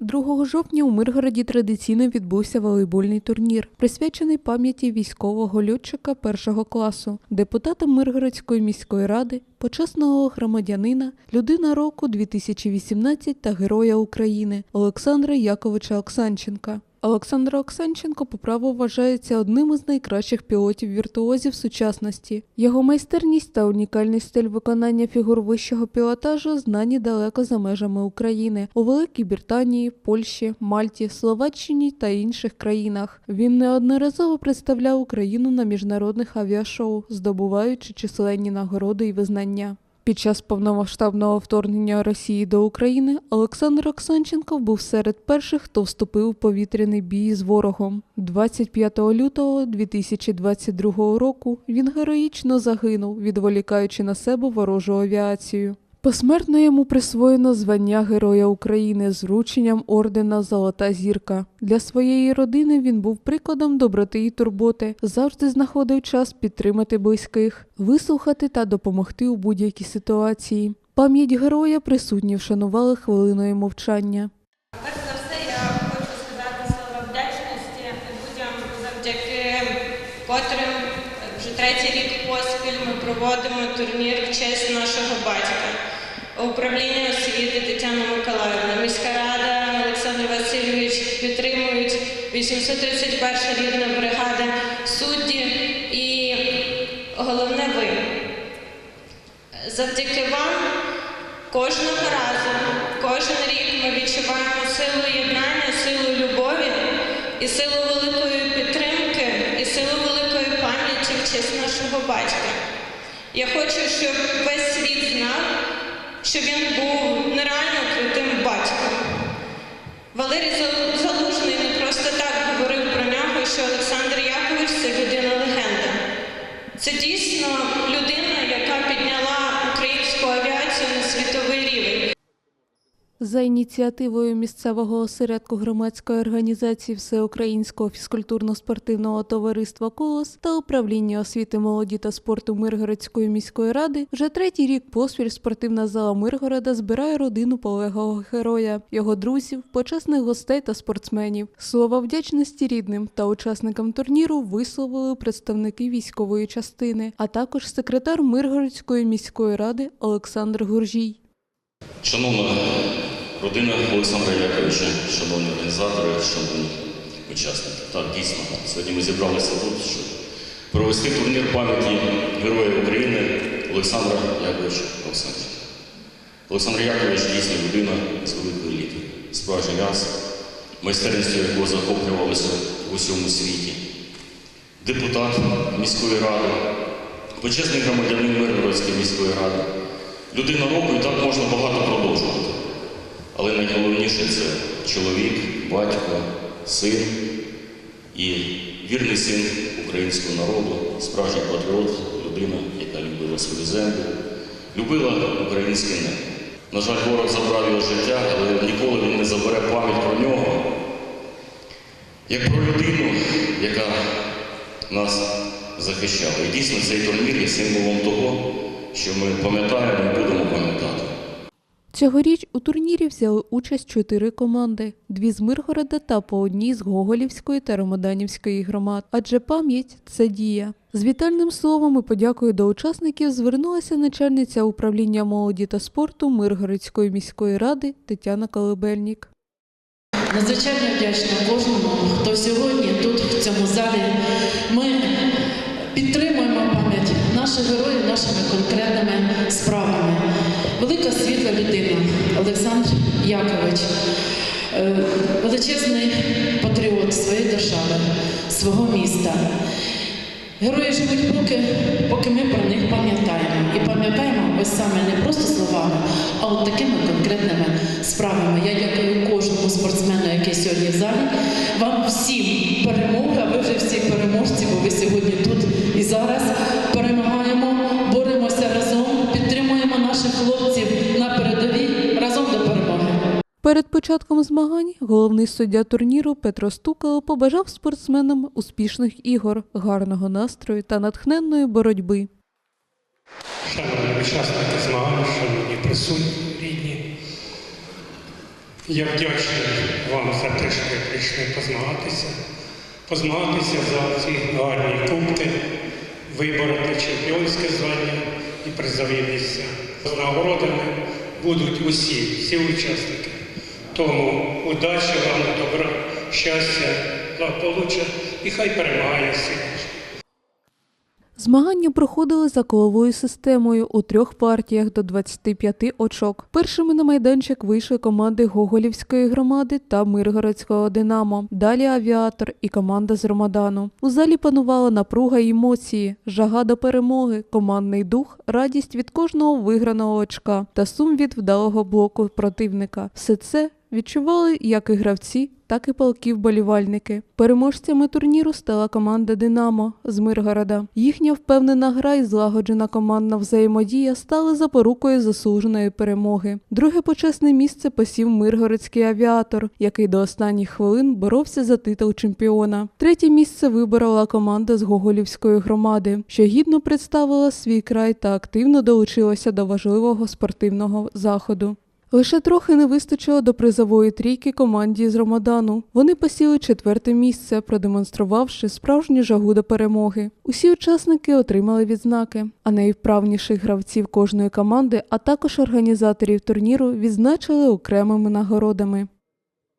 2 жовтня у Миргороді традиційно відбувся волейбольний турнір, присвячений пам'яті військового льотчика першого класу, депутата Миргородської міської ради, почесного громадянина, людина року 2018 та Героя України Олександра Яковича Оксанченка. Олександр Оксанченко по праву вважається одним із найкращих пілотів-віртуозів сучасності. Його майстерність та унікальний стиль виконання фігур вищого пілотажу знані далеко за межами України у Великій Британії, Польщі, Мальті, Словаччині та інших країнах. Він неодноразово представляв Україну на міжнародних авіашоу, здобуваючи численні нагороди і визнання. Під час повномасштабного вторгнення Росії до України Олександр Оксанченко був серед перших, хто вступив у повітряний бій з ворогом. 25 лютого 2022 року він героїчно загинув, відволікаючи на себе ворожу авіацію. Посмертно йому присвоєно звання Героя України з врученням ордена Золота зірка. Для своєї родини він був прикладом доброти і турботи, завжди знаходив час підтримати близьких, вислухати та допомогти у будь-якій ситуації. Пам'ять героя присутні вшанували хвилиною мовчання. Перш за все, я хочу сказати слова вдячності людям, завдяки котрим вже третій рік поспіль ми проводимо турнір в честь нашого батька. Управління освіти Тетяна Миколаївна, міська рада Олександр Васильович підтримують 831 рідна бригада судді і головне ви. Завдяки вам кожного разу, кожен рік ми відчуваємо силу єднання, силу любові і силу великої підтримки, і силу великої пам'яті в честь нашого батька. Я хочу, щоб весь світ знав, що він був нереально крутим батьком. Валерій Залужний не просто так говорив про нього, що Олександр Якович це людина-легенда. Це дійсно людина, яка підняла українську авіацію на рівень. За ініціативою місцевого осередку громадської організації Всеукраїнського фізкультурно-спортивного товариства Колос та управління освіти молоді та спорту Миргородської міської ради вже третій рік поспіль спортивна зала Миргорода збирає родину полеглого героя, його друзів, почесних гостей та спортсменів. Слова вдячності рідним та учасникам турніру висловили представники військової частини, а також секретар Миргородської міської ради Олександр Гуржій. Шановна родина Олександра Яковича, шановні організатори, шановні учасники. Так, дійсно, сьогодні ми зібралися тут, щоб провести турнір пам'яті Героя України Олександра Яковича Олександровича. Олександр Якович дійсно людина з великої літи, справжній ас, майстерністю якого захоплювалися в усьому світі. Депутат міської ради, почесний громадянин Миргородської міської ради, людина року і так можна багато продовжувати. Але найголовніше це чоловік, батько, син і вірний син українського народу, справжній патріот, людина, яка любила свою землю, любила українське небо. На жаль, ворог забрав його життя, але ніколи він не забере пам'ять про нього, як про людину, яка нас захищала. І дійсно цей турнір є символом того, що ми пам'ятаємо і будемо пам'ятати. Цьогоріч у турнірі взяли участь чотири команди: дві з Миргорода та по одній з Гоголівської та Ромаданівської громад. Адже пам'ять це дія. З вітальним словом і подякою до учасників звернулася начальниця управління молоді та спорту Миргородської міської ради Тетяна Колебельнік. Надзвичайно вдячна кожному, хто сьогодні тут, в цьому залі. Ми підтримуємо пам'ять наших героїв нашими конкретними справами. Велика світла людина Олександр Якович, е, величезний патріот своєї держави, свого міста. Герої живуть поки, поки ми про них пам'ятаємо. І пам'ятаємо ось саме не просто словами, а от такими конкретними справами. Я дякую кожному спортсмену, який сьогодні в залі. Вам всім перемога. Ви вже всі переможці, бо ви сьогодні тут і зараз перемагаємо, боремося разом, підтримуємо наших хлопців Перед початком змагань головний суддя турніру Петро Стукало побажав спортсменам успішних ігор, гарного настрою та натхненної боротьби. Шановні учасники змагань, шановні присутні, рідні. Я вдячний вам за те, що ви прийшли позмагатися, позмагатися за ці гарні кубки, вибороти чемпіонське звання і призові місця. З нагородами будуть усі, всі учасники. Тому удачі вам, добра, щастя, благополуччя і хай перемагає сильніше. Змагання проходили за коловою системою у трьох партіях до 25 очок. Першими на майданчик вийшли команди Гоголівської громади та Миргородського Динамо. Далі авіатор і команда з Ромадану. У залі панувала напруга і емоції, жага до перемоги, командний дух, радість від кожного виграного очка та сум від вдалого блоку противника. Все це відчували як і гравці, так і полки вболівальники. Переможцями турніру стала команда Динамо з Миргорода. Їхня впевнена гра і злагоджена командна взаємодія стали запорукою заслуженої перемоги. Друге почесне місце посів Миргородський авіатор, який до останніх хвилин боровся за титул чемпіона. Третє місце виборола команда з Гоголівської громади, що гідно представила свій край та активно долучилася до важливого спортивного заходу. Лише трохи не вистачило до призової трійки команді з Ромадану. Вони посіли четверте місце, продемонструвавши справжню жагу до перемоги. Усі учасники отримали відзнаки, а найвправніших гравців кожної команди, а також організаторів турніру відзначили окремими нагородами.